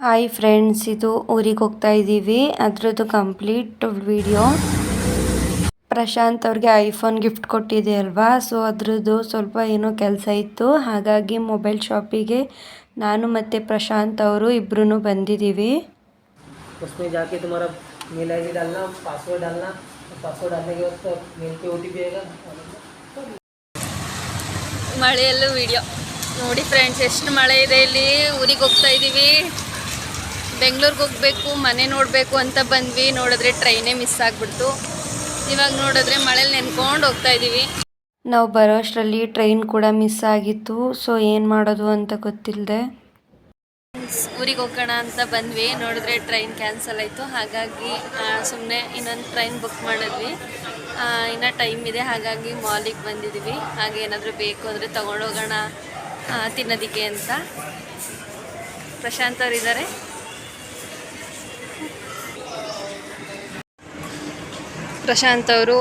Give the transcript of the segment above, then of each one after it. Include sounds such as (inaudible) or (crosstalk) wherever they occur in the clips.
Hi friends ಇದು ಊರಿಗೆ ಹೋಗ್ತಾ ಇದ್ದೀವಿ ಅದ್ರದ್ದು ಕಂಪ್ಲೀಟ್ ವಿಡಿಯೋ ಪ್ರಶಾಂತ್ ಅವ್ರಿಗೆ ಐಫೋನ್ ಗಿಫ್ಟ್ ಕೊಟ್ಟಿದೆ ಅಲ್ವಾ ಸೊ ಅದ್ರದ್ದು ಸ್ವಲ್ಪ ಏನೋ ಕೆಲಸ ಇತ್ತು ಹಾಗಾಗಿ ಮೊಬೈಲ್ ಶಾಪಿಗೆ ನಾನು ಮತ್ತು ಪ್ರಶಾಂತ್ ಅವರು ಇಬ್ಬರೂ ಬಂದಿದ್ದೀವಿ उसमें जाके तुम्हारा मेल आई डी डालना पासवर्ड डालना पासवर्ड डालने के बाद तो मेल पे ओ टी पी आएगा ಮಳೆಯಲ್ಲೂ ವಿಡಿಯೋ ನೋಡಿ ಫ್ರೆಂಡ್ಸ್ ಎಷ್ಟು ಮಳೆ ಇದೆ ಇಲ್ಲಿ ಊರಿಗೆ ಹೋಗ್ತಾ ಇದ್ದೀವಿ ಬೆಂಗಳೂರಿಗೆ ಹೋಗಬೇಕು ಮನೆ ನೋಡಬೇಕು ಅಂತ ಬಂದ್ವಿ. ನೋಡಿದ್ರೆ ಟ್ರೈನೇ ಮಿಸ್ ಆಗಿಬಿಡ್ತು. ಇವಾಗ ನೋಡಿದ್ರೆ ಮಳೇಲಿ ನೆನ್ಕೊಂಡು ಹೋಗ್ತಾ ಇದ್ದೀವಿ ನಾವು ಬರೋ ಅಷ್ಟರಲ್ಲಿ ಟ್ರೈನ್ ಕೂಡ ಮಿಸ್ ಆಗಿತ್ತು. ಸೊ ಏನು ಮಾಡೋದು ಅಂತ ಗೊತ್ತಿಲ್ಲದೆ ಊರಿಗೆ ಹೋಗೋಣ ಅಂತ ಬಂದ್ವಿ. ನೋಡಿದ್ರೆ ಟ್ರೈನ್ ಕ್ಯಾನ್ಸಲ್ ಆಯಿತು. ಹಾಗಾಗಿ ಸುಮ್ಮನೆ ಇನ್ನೊಂದು ಟ್ರೈನ್ ಬುಕ್ ಮಾಡಿದ್ವಿ. ಇನ್ನು ಟೈಮ್ ಇದೆ. ಹಾಗಾಗಿ ಮಾಲಿಗೆ ಬಂದಿದ್ದೀವಿ ಹಾಗೆ ಏನಾದರೂ ಬೇಕು ಅಂದರೆ ತೊಗೊಂಡೋಗೋಣ ತಿನ್ನೋದಕ್ಕೆ ಅಂತ. ಪ್ರಶಾಂತ್ ಅವ್ರು ಪ್ರಶಾಂತ್ ಅವರು,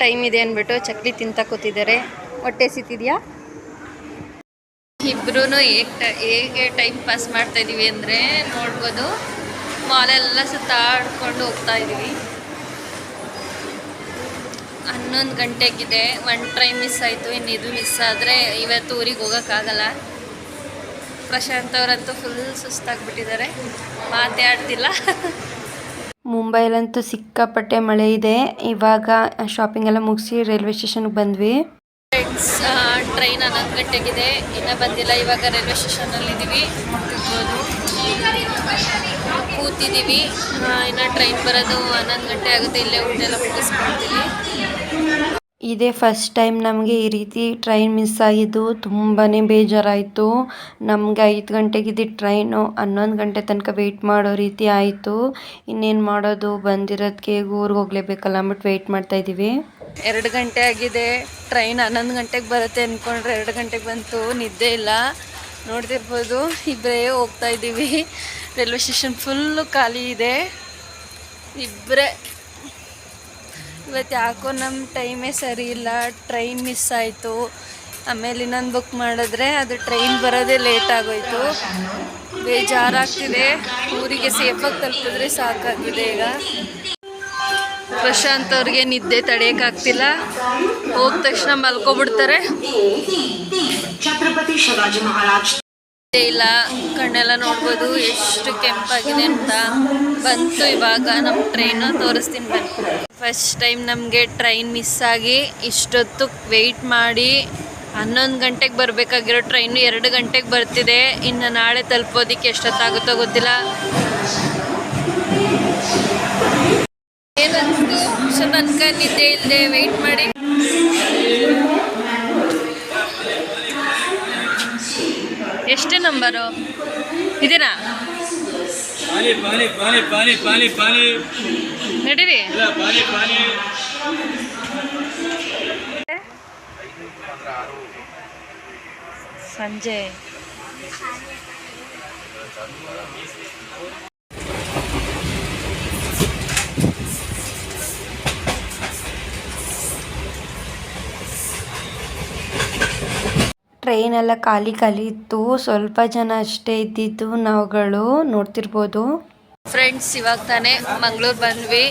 ಟೈಮ್ ಇದೆ ಅಂದ್ಬಿಟ್ಟು ಚಕ್ಲಿ ತಿಂತ ಕೂತಿದ್ದಾರೆ. ಹೊಟ್ಟೆ ಸಿತ್ತಿದೆಯಾ ಇಬ್ರು ಹೇಗೆ ಟೈಮ್ ಪಾಸ್ ಮಾಡ್ತಾ ಇದೀವಿ ಅಂದರೆ ನೋಡ್ಬೋದು. ಮಾಲೆಲ್ಲ ಸುತ್ತಾಡ್ಕೊಂಡು ಹೋಗ್ತಾ ಇದ್ದೀವಿ ಹನ್ನೊಂದು ಗಂಟೆಗಿದೆ. ಒನ್ ಟ್ರೈನ್ ಮಿಸ್ ಆಯಿತು. ಇನ್ನು ಇದು ಮಿಸ್ ಆದರೆ ಇವತ್ತು ಊರಿಗೆ ಹೋಗೋಕ್ಕಾಗಲ್ಲ. ಪ್ರಶಾಂತ್ ಅವರಂತೂ ಫುಲ್ ಸುಸ್ತಾಗ್ಬಿಟ್ಟಿದ್ದಾರೆ. ಮಾತೇ ಆಡ್ತಿಲ್ಲ (laughs) ಮುಂಬೈಲಂತೂ ಸಿಕ್ಕಾಪಟ್ಟೆ ಮಳೆ ಇದೆ. ಇವಾಗ ಶಾಪಿಂಗ್ ಎಲ್ಲ ಮುಗಿಸಿ ರೈಲ್ವೆ ಸ್ಟೇಷನ್ಗೆ ಬಂದ್ವಿ. ಫ್ರೆಂಡ್ಸ್ ಟ್ರೈನ್ ಹನ್ನೊಂದು ಗಂಟೆಗಿದೆ. ಇನ್ನೂ ಬಂದಿಲ್ಲ. ಇವಾಗ ರೈಲ್ವೆ ಸ್ಟೇಷನಲ್ಲಿ ಇದ್ದೀವಿ ಕೂತ್ಬೋದು ಕೂತಿದ್ದೀವಿ ಇನ್ನು ಟ್ರೈನ್ ಬರೋದು ಹನ್ನೊಂದು ಗಂಟೆ ಆಗುತ್ತೆ. ಇಲ್ಲೇ ಊಟ ಎಲ್ಲ ಮುಗಿಸ್ಕೊಳ್ತೀವಿ ಇದೇ. ಫಸ್ಟ್ ಟೈಮ್ ನಮಗೆ ಈ ರೀತಿ ಟ್ರೈನ್ ಮಿಸ್ ಆಗಿದ್ದು ತುಂಬಾ ಬೇಜಾರಾಯಿತು. ನಮಗೆ ಐದು ಗಂಟೆಗಿದ್ದ ಟ್ರೈನು ಹನ್ನೊಂದು ಗಂಟೆ ತನಕ ವೆಯ್ಟ್ ಮಾಡೋ ರೀತಿ ಆಯಿತು. ಇನ್ನೇನು ಮಾಡೋದು? ಬಂದಿರೋದಕ್ಕೆ ಊರಿಗೆ ಹೋಗ್ಲೇಬೇಕಲ್ಲ ಅಂದ್ಬಿಟ್ಟು ವೆಯ್ಟ್ ಮಾಡ್ತಾ ಇದ್ದೀವಿ. ಎರಡು ಗಂಟೆ ಆಗಿದೆ. ಟ್ರೈನ್ ಹನ್ನೊಂದು ಗಂಟೆಗೆ ಬರುತ್ತೆ ಅಂದ್ಕೊಂಡ್ರೆ ಎರಡು ಗಂಟೆಗೆ ಬಂತು. ನಿದ್ದೆ ಇಲ್ಲ. ನೋಡ್ತಿರ್ಬೋದು. ಇಬ್ಬರೇ ಹೋಗ್ತಾ ಇದ್ದೀವಿ. ರೈಲ್ವೆ ಸ್ಟೇಷನ್ ಫುಲ್ಲು ಖಾಲಿ ಇದೆ. ಇಬ್ಬರೇ ಇವತ್ತು ಯಾಕೋ ನಮ್ಮ ಟೈಮೇ ಸರಿ ಇಲ್ಲ, ಟ್ರೈನ್ ಮಿಸ್ ಆಯಿತು. ಆಮೇಲೆ ಇನ್ನೊಂದು ಬುಕ್ ಮಾಡಿದ್ರೆ ಅದು ಟ್ರೈನ್ ಬರೋದೇ ಲೇಟ್ ಆಗೋಯ್ತು. ಬೇಜಾರಾಗ್ತಿದೆ. ಊರಿಗೆ ಸೇಫಾಗಿ ತಲುಪಿದ್ರೆ ಸಾಕಾಗಿದೆ ಈಗ. ಪ್ರಶಾಂತ್ ಅವ್ರಿಗೆ ನಿದ್ದೆ ತಡೆಯೋಕ್ಕಾಗ್ತಿಲ್ಲ. ಹೋದ ತಕ್ಷಣ ಮಲ್ಕೊಬಿಡ್ತಾರೆ. ಶಿವಾಜಿ ಮಹಾರಾಜ್ ಇಲ್ಲ. ಕಣ್ಣೆಲ್ಲ ನೋಡ್ಬೋದು. ಎಷ್ಟು ಕೆಂಪಾಗಿದೆ ಅಂತ ಬಂತು ಇವಾಗ ನಮ್ಮ ಟ್ರೈನ್ ತೋರಿಸ್ತೀನಿ ಬನ್ನಿ. ಫಸ್ಟ್ ಟೈಮ್ ನಮಗೆ ಟ್ರೈನ್ ಮಿಸ್ ಆಗಿ ಇಷ್ಟೊತ್ತು ವೆಯ್ಟ್ ಮಾಡಿ ಹನ್ನೊಂದು ಗಂಟೆಗೆ ಬರಬೇಕಾಗಿರೋ ಟ್ರೈನು ಎರಡು ಗಂಟೆಗೆ ಬರ್ತಿದೆ. ಇನ್ನು ನಾಳೆ ತಲುಪೋದಕ್ಕೆ ಎಷ್ಟೊತ್ತಾಗುತ್ತೋ ಗೊತ್ತಿಲ್ಲ. ಏನಂತ ಸೊ ತನಕ ನಿದ್ದೆ ಇಲ್ಲದೆ ವೆಯ್ಟ್ ಮಾಡಿ. నెక్స్ట్ నంబరు ఇదేనా ఏంటిది సంజయ్ ಎಲ್ಲ ಖಾಲಿ ಖಾಲಿ ಇತ್ತು. ಸ್ವಲ್ಪ ಜನ ಅಷ್ಟೇ ಇದ್ದಿದ್ದು ನಾವುಗಳು ನೋಡ್ತಿರ್ಬೋದು. ಫ್ರೆಂಡ್ಸ್ ಇವಾಗ ತಾನೇ ಮಂಗಳೂರು ಬಂದ್ವಿ.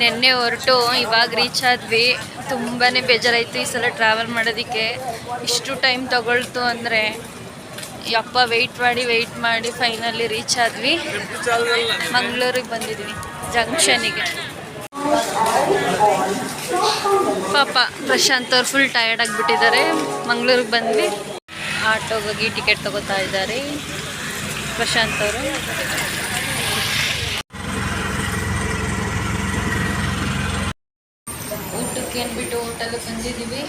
ನೆನ್ನೆ ಹೊರಟು, ಇವಾಗ ರೀಚ್ ಆದ್ವಿ. ತುಂಬಾ ಬೇಜಾರಾಯಿತು ಈ ಸಲ ಟ್ರಾವೆಲ್ ಮಾಡೋದಕ್ಕೆ. ಇಷ್ಟು ಟೈಮ್ ತಗೊಳ್ತು ಅಂದರೆ, ಯಪ್ಪ ವೆಯ್ಟ್ ಮಾಡಿ ವೆಯ್ಟ್ ಮಾಡಿ ಫೈನಲಿ ರೀಚ್ ಆದ್ವಿ. ಮಂಗಳೂರಿಗೆ ಬಂದಿದ್ವಿ ಜಂಕ್ಷನಿಗೆ ಪಾಪ ಪ್ರಶಾಂತ್ ಅವ್ರು ಫುಲ್ ಟಯರ್ಡ್ ಆಗಿಬಿಟ್ಟಿದ್ದಾರೆ. ಮಂಗಳೂರಿಗೆ ಬಂದ್ವಿ. ಆಟೋಗೆ ಹೋಗಿ ಟಿಕೆಟ್ ತಗೋತಾ ಇದ್ದಾರೆ ಪ್ರಶಾಂತ್ ಅವರು. ಊಟಕ್ಕೆ ಅಂದ್ಬಿಟ್ಟು ಹೋಟೆಲ್ಗೆ ಬಂದಿದ್ದೀವಿ.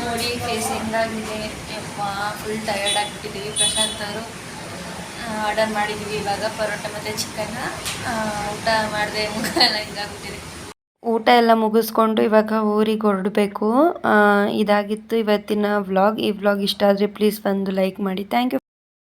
ನೋಡಿ ಫೇಸ್ ಹೆಂಗಾಗಿದೆ ಅಪ್ಪ ಫುಲ್ ಟಯರ್ಡ್ ಆಗಿಬಿಟ್ಟಿದ್ದೀವಿ ಪ್ರಶಾಂತ್ ಅವರು. ಆರ್ಡರ್ ಮಾಡಿದ್ದೀವಿ ಇವಾಗ ಪರೋಟ ಮತ್ತು ಚಿಕನ್ನ ಊಟ ಮಾಡಿದೆ ಮುಖ ಎಲ್ಲ ಊಟ ಎಲ್ಲ ಮುಗಿಸ್ಕೊಂಡು ಇವಾಗ ಊರಿಗೆ ಹೊರಡಬೇಕು. ಇದಾಗಿತ್ತು ಇವತ್ತಿನ ವ್ಲಾಗ್ ಈ ವ್ಲಾಗ್ ಇಷ್ಟ ಆದರೆ ಪ್ಲೀಸ್ ಬಂದು ಲೈಕ್ ಮಾಡಿ. Thank you